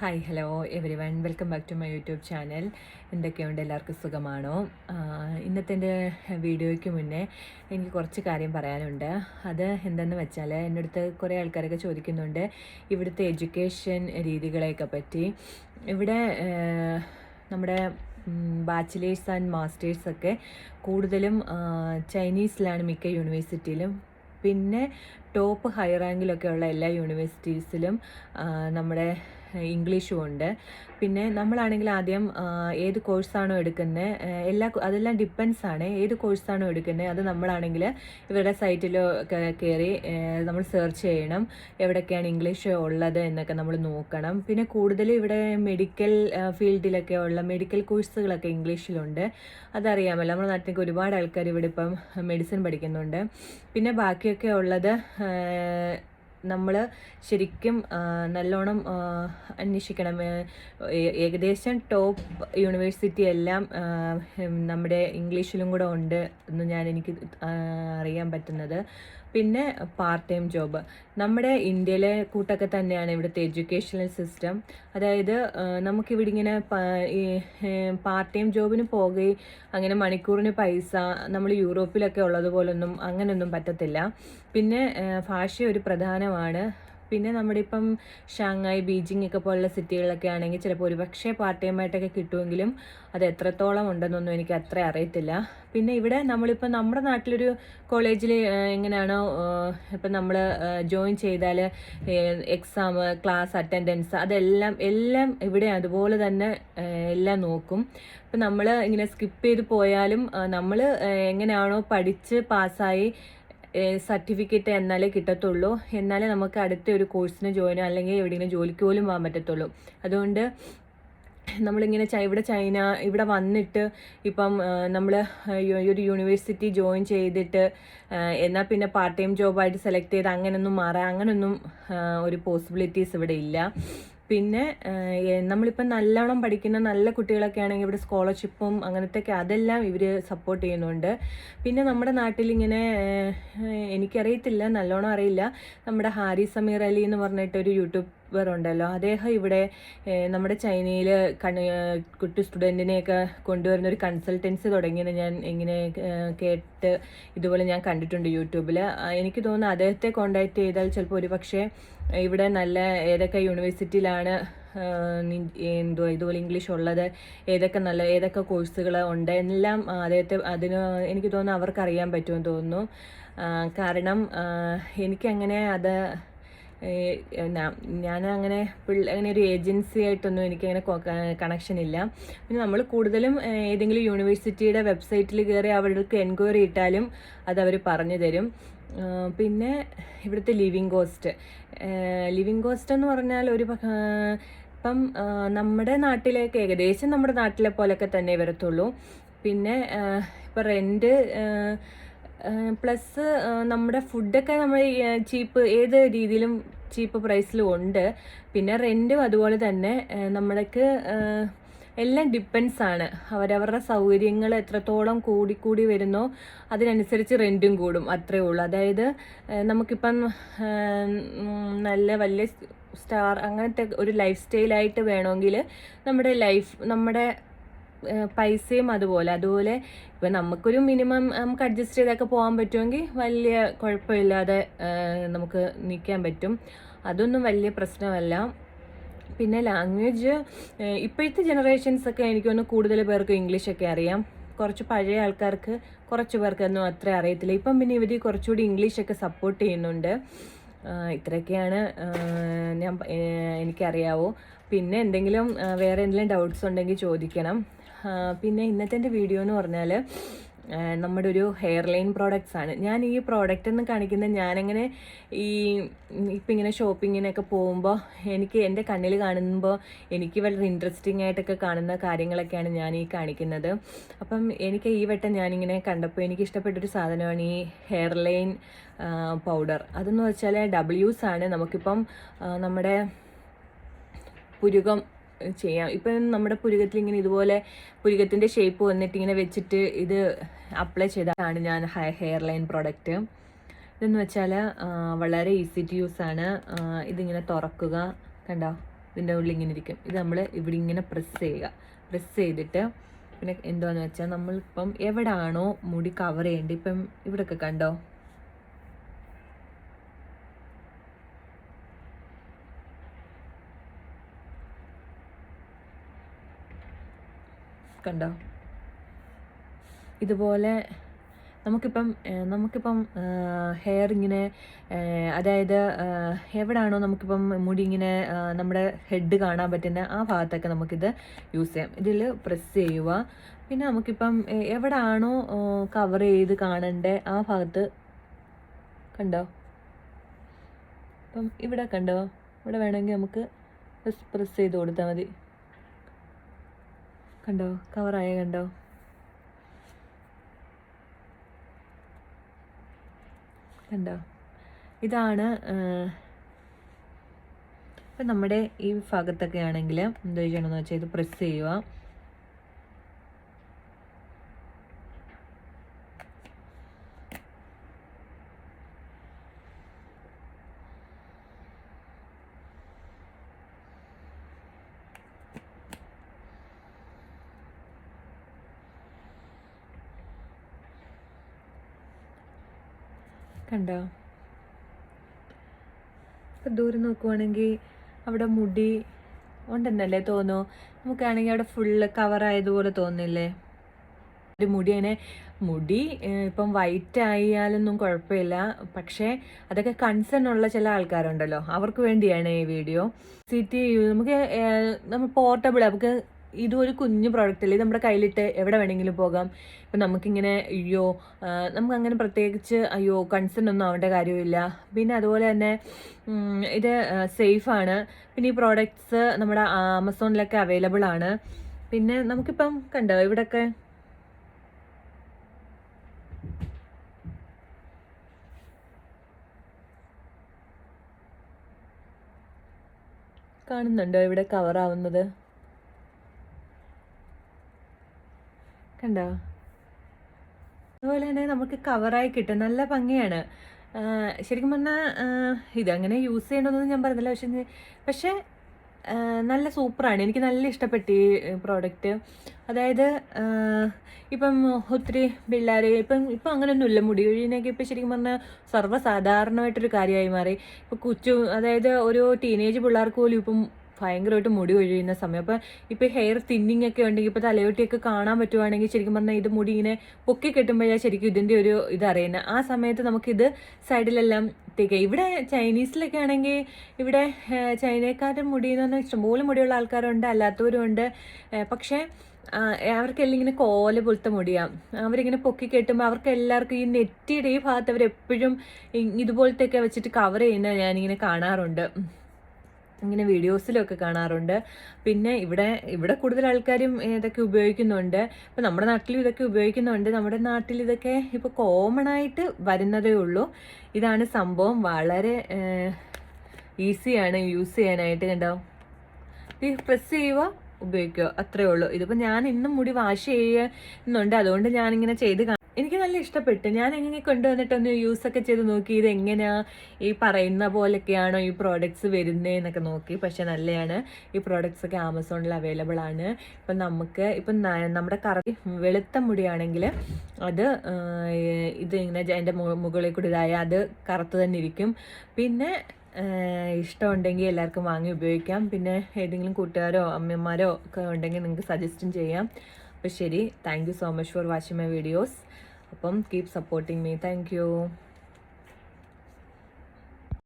Hi hello everyone welcome back to my YouTube channel എന്തൊക്കെയുണ്ട്? എല്ലാവർക്കും സുഖമാണോ? ഇന്നത്തെ എന്റെ വീഡിയോയ്ക്ക് മുന്നേ എനിക്ക് കുറച്ച് കാര്യം പറയാനുണ്ട്. അത് എന്തെന്ന് വെച്ചാൽ എന്റെ അടുത്ത് കുറേ ആൾക്കാരൊക്കെ ചോദിക്കുന്നുണ്ട് ഇവിടുത്തെ എഡ്യൂക്കേഷൻ രീതികളെയൊക്കെ പറ്റി. ഇവിടെ നമ്മുടെ ബാച്ചിലേഴ്സ് ആൻഡ് മാസ്റ്റേഴ്സൊക്കെ കൂടുതലും ചൈനീസിലാണ് മിക്ക യൂണിവേഴ്സിറ്റിയിലും. പിന്നെ ടോപ്പ് ഹൈ റാങ്കിലൊക്കെ ഉള്ള എല്ലാ യൂണിവേഴ്സിറ്റീസിലും നമ്മുടെ ഇംഗ്ലീഷും ഉണ്ട് പിന്നെ നമ്മളാണെങ്കിൽ ആദ്യം ഏത് കോഴ്സാണോ എടുക്കുന്നത് എല്ലാ അതെല്ലാം ഡിപ്പെൻസ് ആണ് ഏത് കോഴ്സാണോ എടുക്കുന്നത് അത് നമ്മളാണെങ്കിൽ ഇവരുടെ സൈറ്റിലോ കയറി നമ്മൾ സെർച്ച് ചെയ്യണം. എവിടെയൊക്കെയാണ് ഇംഗ്ലീഷ് ഉള്ളത് എന്നൊക്കെ നമ്മൾ നോക്കണം. പിന്നെ കൂടുതൽ ഇവിടെ മെഡിക്കൽ ഫീൽഡിലൊക്കെ ഉള്ള മെഡിക്കൽ കോഴ്സുകളൊക്കെ ഇംഗ്ലീഷിലുണ്ട്. അതറിയാമല്ലോ നമ്മുടെ നാട്ടിലേക്ക് ഒരുപാട് ആൾക്കാർ ഇവിടെ ഇപ്പം മെഡിസിൻ പഠിക്കുന്നുണ്ട്. പിന്നെ ബാക്കിയൊക്കെ ഉള്ളത് നമ്മൾ ശരിക്കും നല്ലോണം അന്വേഷിക്കണം. ഏകദേശം ടോപ്പ് യൂണിവേഴ്സിറ്റി എല്ലാം നമ്മുടെ ഇംഗ്ലീഷിലും കൂടെ ഉണ്ട് എന്ന് ഞാൻ എനിക്ക് അറിയാൻ പറ്റുന്നത്. പിന്നെ പാർട്ട് ടൈം ജോബ് നമ്മുടെ ഇന്ത്യയിലെ കൂട്ടൊക്കെ തന്നെയാണ് ഇവിടുത്തെ എഡ്യൂക്കേഷണൽ സിസ്റ്റം. അതായത് നമുക്കിവിടെ ഇങ്ങനെ പാർട്ട് ടൈം ജോബിന് പോകുകയും അങ്ങനെ മണിക്കൂറിന് പൈസ നമ്മൾ യൂറോപ്പിലൊക്കെ ഉള്ളതുപോലൊന്നും അങ്ങനെയൊന്നും പറ്റത്തില്ല. പിന്നെ ഭാഷ ഒരു പ്രധാനമാണ്. പിന്നെ നമ്മുടെ ഇപ്പം ഷാങ്ങായി ബീജിംഗ് ഒക്കെ പോലുള്ള സിറ്റികളിലൊക്കെ ആണെങ്കിൽ ചിലപ്പോൾ ഒരുപക്ഷെ പാർട്ട് ടൈം ആയിട്ടൊക്കെ കിട്ടുമെങ്കിലും അത് എത്രത്തോളം ഉണ്ടെന്നൊന്നും എനിക്ക് അത്ര അറിയത്തില്ല. പിന്നെ ഇവിടെ നമ്മളിപ്പോൾ നമ്മുടെ നാട്ടിലൊരു കോളേജിൽ എങ്ങനെയാണോ ഇപ്പം നമ്മൾ ജോയിൻ ചെയ്താൽ എക്സാം ക്ലാസ് അറ്റൻഡൻസ് അതെല്ലാം എല്ലാം ഇവിടെ അതുപോലെ തന്നെ എല്ലാം നോക്കും. ഇപ്പം നമ്മൾ ഇങ്ങനെ സ്കിപ്പ് ചെയ്ത് പോയാലും നമ്മൾ എങ്ങനെയാണോ പഠിച്ച് പാസ്സായി സർട്ടിഫിക്കറ്റ് എന്നാലേ കിട്ടത്തുള്ളൂ. എന്നാലേ നമുക്ക് അടുത്ത ഒരു കോഴ്സിന് ജോയിനോ അല്ലെങ്കിൽ എവിടെയെങ്കിലും ജോലിക്ക് പോലും പോകാൻ പറ്റത്തുള്ളൂ. അതുകൊണ്ട് നമ്മളിങ്ങനെ ഇവിടെ ചൈന ഇവിടെ വന്നിട്ട് ഇപ്പം നമ്മൾ ഒരു യൂണിവേഴ്സിറ്റി ജോയിൻ ചെയ്തിട്ട് എന്നാൽ പിന്നെ പാർട്ട് ടൈം ജോബായിട്ട് സെലക്ട് ചെയ്ത് അങ്ങനെയൊന്നും മാറാം അങ്ങനെയൊന്നും ഒരു പോസിബിലിറ്റീസ് ഇവിടെ ഇല്ല. പിന്നെ നമ്മളിപ്പം നല്ലോണം പഠിക്കുന്ന നല്ല കുട്ടികളൊക്കെ ആണെങ്കിൽ ഇവിടെ സ്കോളർഷിപ്പും അങ്ങനത്തെ ഒക്കെ അതെല്ലാം ഇവർ സപ്പോർട്ട് ചെയ്യുന്നുണ്ട്. പിന്നെ നമ്മുടെ നാട്ടിൽ ഇങ്ങനെ എനിക്കറിയത്തില്ല നല്ലോണം അറിയില്ല. നമ്മുടെ ഹാരി സമീർ അലി എന്ന് പറഞ്ഞിട്ടൊരു യൂട്യൂബ് ഉണ്ടല്ലോ അദ്ദേഹം ഇവിടെ നമ്മുടെ ചൈനയിൽ കണ് കുട്ടി സ്റ്റുഡന്റിനെയൊക്കെ കൊണ്ടുവരുന്ന ഒരു കൺസൾട്ടൻസി തുടങ്ങിയത് ഞാൻ ഇങ്ങനെ കേട്ട് ഇതുപോലെ ഞാൻ കണ്ടിട്ടുണ്ട് യൂട്യൂബിൽ എനിക്ക് തോന്നുന്നു അദ്ദേഹത്തെ കോണ്ടാക്ട് ചെയ്താൽ ചിലപ്പോൾ ഒരു പക്ഷേ ഇവിടെ നല്ല ഏതൊക്കെ യൂണിവേഴ്സിറ്റിയിലാണ് എന്തോ ഇതുപോലെ ഇംഗ്ലീഷ് ഉള്ളത് ഏതൊക്കെ നല്ല ഏതൊക്കെ കോഴ്സുകൾ ഉണ്ട് എല്ലാം അദ്ദേഹത്തെ അതിന് എനിക്ക് തോന്നുന്നു അവർക്കറിയാൻ പറ്റുമെന്ന് തോന്നുന്നു. കാരണം എനിക്കങ്ങനെ അത് ഞാൻ അങ്ങനെ അങ്ങനെ ഒരു ഏജൻസി ആയിട്ടൊന്നും എനിക്കങ്ങനെ കണക്ഷൻ ഇല്ല പിന്നെ നമ്മൾ കൂടുതലും ഏതെങ്കിലും യൂണിവേഴ്സിറ്റിയുടെ വെബ്സൈറ്റിൽ കയറി അവർക്ക് എൻക്വയറി ഇട്ടാലും അത് അവർ പറഞ്ഞു തരും. പിന്നെ ഇവിടുത്തെ ലിവിങ് കോസ്റ്റ്. ലിവിങ് കോസ്റ്റ് എന്ന് പറഞ്ഞാൽ ഒരു ഇപ്പം നമ്മുടെ നാട്ടിലേക്ക് ഏകദേശം നമ്മുടെ നാട്ടിലെ പോലൊക്കെ തന്നെ വരത്തുള്ളൂ. പിന്നെ ഇപ്പം റെന്റ് പ്ലസ് നമ്മുടെ ഫുഡൊക്കെ നമ്മൾ ചീപ്പ് ഏത് രീതിയിലും ചീപ്പ് പ്രൈസിലും ഉണ്ട്. പിന്നെ റെന്റും അതുപോലെ തന്നെ നമ്മൾക്ക് എല്ലാം ഡിപ്പെൻസ് ആണ്. അവരവരുടെ സൗകര്യങ്ങൾ എത്രത്തോളം കൂടി കൂടി വരുന്നോ അതിനനുസരിച്ച് റെന്റും കൂടും. അത്രേ ഉള്ളൂ. അതായത് നമുക്കിപ്പം നല്ല വലിയ സ്റ്റാർ അങ്ങനത്തെ ഒരു ലൈഫ് സ്റ്റൈലായിട്ട് വേണമെങ്കിൽ നമ്മുടെ ലൈഫ് നമ്മുടെ പൈസയും അതുപോലെ. അതുപോലെ ഇപ്പം നമുക്കൊരു മിനിമം നമുക്ക് അഡ്ജസ്റ്റ് ചെയ്തൊക്കെ പോകാൻ പറ്റുമെങ്കിൽ വലിയ കുഴപ്പമില്ലാതെ നമുക്ക് നിൽക്കാൻ പറ്റും. അതൊന്നും വലിയ പ്രശ്നമല്ല. പിന്നെ ലാംഗ്വേജ് ഇപ്പോഴത്തെ ജനറേഷൻസൊക്കെ എനിക്ക് തോന്നുന്നു കൂടുതൽ പേർക്ക് ഇംഗ്ലീഷൊക്കെ അറിയാം. കുറച്ച് പഴയ ആൾക്കാർക്ക് കുറച്ച് പേർക്കൊന്നും അത്ര അറിയത്തില്ല. ഇപ്പം പിന്നെ ഇവർ കുറച്ചുകൂടി ഇംഗ്ലീഷൊക്കെ സപ്പോർട്ട് ചെയ്യുന്നുണ്ട്. ഇത്രയൊക്കെയാണ് ഞാൻ എനിക്കറിയാവോ. പിന്നെ എന്തെങ്കിലും വേറെ എന്തെങ്കിലും ഡൗട്ട്സ് ഉണ്ടെങ്കിൽ ചോദിക്കണം. പിന്നെ ഇന്നത്തെ എന്റെ വീഡിയോ എന്ന് പറഞ്ഞാൽ നമ്മുടെ ഒരു ഹെയർ ലൈൻ പ്രോഡക്റ്റ്സ് ആണ്. ഞാൻ ഈ പ്രോഡക്റ്റ് എന്ന് കാണിക്കുന്ന ഞാനങ്ങനെ ഈ ഇപ്പം ഇങ്ങനെ ഷോപ്പിങ്ങിനൊക്കെ പോകുമ്പോൾ എനിക്ക് എന്റെ കണ്ണിൽ കാണുമ്പോൾ എനിക്ക് വളരെ ഇൻട്രസ്റ്റിംഗ് ആയിട്ടൊക്കെ കാണുന്ന കാര്യങ്ങളൊക്കെയാണ് ഞാൻ ഈ കാണിക്കുന്നത്. അപ്പം എനിക്ക് ഈ വട്ടം ഞാനിങ്ങനെ കണ്ടപ്പോൾ എനിക്ക് ഇഷ്ടപ്പെട്ടൊരു സാധനമാണ് ഈ ഹെയർ ലൈൻ പൗഡർ അതെന്ന് വെച്ചാൽ ഡബ്ല്യൂസ് ആണ്. നമുക്കിപ്പം നമ്മുടെ പുരുകം ചെയ്യാം. ഇപ്പം നമ്മുടെ പുരുകത്തിൽ ഇങ്ങനെ ഇതുപോലെ പുരുകത്തിന്റെ ഷേപ്പ് വന്നിട്ട് ഇങ്ങനെ വെച്ചിട്ട് ഇത് അപ്ലൈ ചെയ്തതാണ് ഞാൻ ഹെയർ ലൈൻ പ്രോഡക്റ്റ് ഇതെന്ന് വെച്ചാൽ വളരെ ഈസി ടു യൂസ് ആണ്. ഇതിങ്ങനെ തുറക്കുക. കണ്ടോ? ഇതിന്റെ ഉള്ളിൽ ഇങ്ങനെ ഇരിക്കും. ഇത് നമ്മൾ ഇവിടെ ഇങ്ങനെ പ്രസ് ചെയ്യുക. പ്രസ് ചെയ്തിട്ട് പിന്നെ എന്താണെന്ന് വെച്ചാൽ നമ്മളിപ്പം എവിടെയാണോ മുടി കവർ ചെയ്യേണ്ടത്. ഇപ്പം ഇവിടെയൊക്കെ കണ്ടോ? കണ്ടോ? ഇതുപോലെ നമുക്കിപ്പം നമുക്കിപ്പം ഹെയർ ഇങ്ങനെ അതായത് എവിടാണോ നമുക്കിപ്പം മുടി ഇങ്ങനെ നമ്മുടെ ഹെഡ് കാണാൻ പറ്റുന്ന ആ ഭാഗത്തൊക്കെ നമുക്കിത് യൂസ് ചെയ്യാം. ഇതിൽ പ്രസ് ചെയ്യുക. പിന്നെ നമുക്കിപ്പം എവിടാണോ കവർ ചെയ്ത് കാണണ്ടേ ആ ഭാഗത്ത് കണ്ടോ? ഇപ്പം ഇവിടെ കണ്ടോ? ഇവിടെ വേണമെങ്കിൽ നമുക്ക് പ്രസ് ചെയ്ത് കൊടുത്താൽ മതി. കണ്ടോ? കവറായ കണ്ടോ? കണ്ടോ? ഇതാണ് ഇപ്പം നമ്മുടെ ഈ ഭാഗത്തൊക്കെ ആണെങ്കിൽ എന്താ ചെയ്യണമെന്ന് വെച്ചാൽ ഇത് പ്രസ് ചെയ്യുക. കണ്ടോ? ഇപ്പം ദൂരം നോക്കുവാണെങ്കിൽ അവിടെ മുടി ഉണ്ടെന്നല്ലേ തോന്നൂ നമുക്കാണെങ്കിൽ അവിടെ ഫുള്ള് കവറായതുപോലെ തോന്നില്ലേ ഒരു മുടി അങ്ങനെ മുടി ഇപ്പം വൈറ്റ് ആയാലൊന്നും കുഴപ്പമില്ല. പക്ഷേ അതൊക്കെ കൺസേൺ ഉള്ള ചില ആൾക്കാരുണ്ടല്ലോ. അവർക്ക് വേണ്ടിയാണ് ഈ വീഡിയോ സിറ്റി നമുക്ക് നമ്മൾ പോർട്ടബിൾ നമുക്ക് ഇതും ഒരു കുഞ്ഞു പ്രോഡക്റ്റ് അല്ലേ? ഇത് നമ്മുടെ കയ്യിലിട്ട് എവിടെ വേണമെങ്കിലും പോകാം. ഇപ്പം നമുക്കിങ്ങനെ അയ്യോ നമുക്ക് അങ്ങനെ പ്രത്യേകിച്ച് അയ്യോ കൺസേൺ ഒന്നും ആവേണ്ട കാര്യമില്ല. പിന്നെ അതുപോലെ തന്നെ ഇത് സേഫാണ് പിന്നെ ഈ പ്രോഡക്റ്റ്സ് നമ്മുടെ ആമസോണിലൊക്കെ അവൈലബിൾ ആണ്. പിന്നെ നമുക്കിപ്പം കണ്ടോ ഇവിടെയൊക്കെ കാണുന്നുണ്ടോ ഇവിടെ കവറാവുന്നത് കണ്ടോ അതുപോലെ തന്നെ നമുക്ക് കവറായി കിട്ടും. നല്ല ഭംഗിയാണ്. ശരിക്കും പറഞ്ഞാൽ ഇതങ്ങനെ യൂസ് ചെയ്യണമെന്നൊന്നും ഞാൻ പറഞ്ഞില്ല. പക്ഷെ പക്ഷേ നല്ല സൂപ്പറാണ്. എനിക്ക് നല്ല ഇഷ്ടപ്പെട്ടു ഈ പ്രോഡക്റ്റ് അതായത് ഇപ്പം ഒത്തിരി പിള്ളേർ ഇപ്പം ഇപ്പം അങ്ങനെയൊന്നുമില്ല. മുടി കൊഴിയുന്നൊക്കെ ഇപ്പം ശരിക്കും പറഞ്ഞാൽ സർവസാധാരണമായിട്ടൊരു കാര്യമായി മാറി. ഇപ്പോൾ കൊച്ചു അതായത് ഒരു ടീനേജ് പിള്ളേർക്ക് പോലും ഇപ്പം ഭയങ്കരമായിട്ട് മുടി ഒഴിയുന്ന സമയം. അപ്പം ഇപ്പോൾ ഹെയർ തിന്നിങ് ഒക്കെ ഉണ്ടെങ്കിൽ ഇപ്പോൾ തലയോട്ടിയൊക്കെ കാണാൻ പറ്റുവാണെങ്കിൽ ശരിക്കും പറഞ്ഞാൽ ഇത് മുടി ഇങ്ങനെ പൊക്കി കെട്ടുമ്പോഴാണ് ശരിക്കും ഇതിന്റെ ഒരു ഇത് അറിയുന്നത് ആ സമയത്ത് നമുക്കിത് സൈഡിലെല്ലാം ഇട്ടേക്കാം ഇവിടെ ചൈനീസിലൊക്കെ ആണെങ്കിൽ ഇവിടെ ചൈനക്കാരുടെ മുടി എന്ന് പറഞ്ഞാൽ ഇഷ്ടംപോലെ മുടിയുള്ള ആൾക്കാരുണ്ട് അല്ലാത്തവരും ഉണ്ട്. പക്ഷേ അവർക്കെല്ലാം ഇങ്ങനെ കോല പോലത്തെ മുടിയാണ് അവരിങ്ങനെ പൊക്കി കെട്ടുമ്പോൾ അവർക്ക് എല്ലാവർക്കും ഈ നെറ്റിയുടെ ഈ ഭാഗത്ത് അവരെപ്പോഴും ഇതുപോലത്തെയൊക്കെ വെച്ചിട്ട് കവർ ചെയ്യുന്ന ഞാനിങ്ങനെ കാണാറുണ്ട്. ഇങ്ങനെ വീഡിയോസിലൊക്കെ കാണാറുണ്ട്. പിന്നെ ഇവിടെ ഇവിടെ കൂടുതൽ ആൾക്കാരും ഇതൊക്കെ ഉപയോഗിക്കുന്നുണ്ട്. ഇപ്പം നമ്മുടെ നാട്ടിലും ഇതൊക്കെ ഉപയോഗിക്കുന്നുണ്ട്. നമ്മുടെ നാട്ടിൽ ഇതൊക്കെ ഇപ്പോൾ കോമൺ ആയിട്ട് വരുന്നതേ ഉള്ളൂ. ഇതാണ് സംഭവം. വളരെ ഈസിയാണ് യൂസ് ചെയ്യാനായിട്ട് കണ്ടോ? ഈ പ്രസ് ചെയ്യുക ഉപയോഗിക്കുക. അത്രേ ഉള്ളൂ. ഇതിപ്പോൾ ഞാൻ ഇന്നും മുടി വാഷ് ചെയ്യുന്നുണ്ട്. അതുകൊണ്ട് ഞാനിങ്ങനെ ചെയ്ത് എനിക്ക് നല്ല ഇഷ്ടപ്പെട്ടു. ഞാൻ എങ്ങനെ കൊണ്ടുവന്നിട്ടൊന്ന് യൂസ് ഒക്കെ ചെയ്ത് നോക്കി. ഇത് എങ്ങനെയാ ഈ പറയുന്ന പോലൊക്കെയാണോ ഈ പ്രോഡക്ട്സ് വരുന്നതെന്നൊക്കെ നോക്കി. പക്ഷെ നല്ലതാണ് ഈ പ്രോഡക്ട്സ് ഒക്കെ ആമസോണിൽ അവൈലബിൾ ആണ്. ഇപ്പം നമുക്ക് ഇപ്പം നമ്മുടെ കറ വെളുത്ത മുടിയാണെങ്കിൽ അത് ഇത് ഇങ്ങനെ അതിന്റെ മുകളിൽ കൂടി ഇതായ അത് കറുത്ത് തന്നെ ഇരിക്കും. പിന്നെ ഇഷ്ടമുണ്ടെങ്കിൽ എല്ലാവർക്കും വാങ്ങി ഉപയോഗിക്കാം. പിന്നെ ഏതെങ്കിലും കൂട്ടുകാരോ അമ്മമാരോ ഒക്കെ ഉണ്ടെങ്കിൽ നിങ്ങൾക്ക് സജസ്റ്റും ചെയ്യാം. അപ്പോൾ ശരി. Thank you so much for watching my videos അപ്പം keep supporting me thank you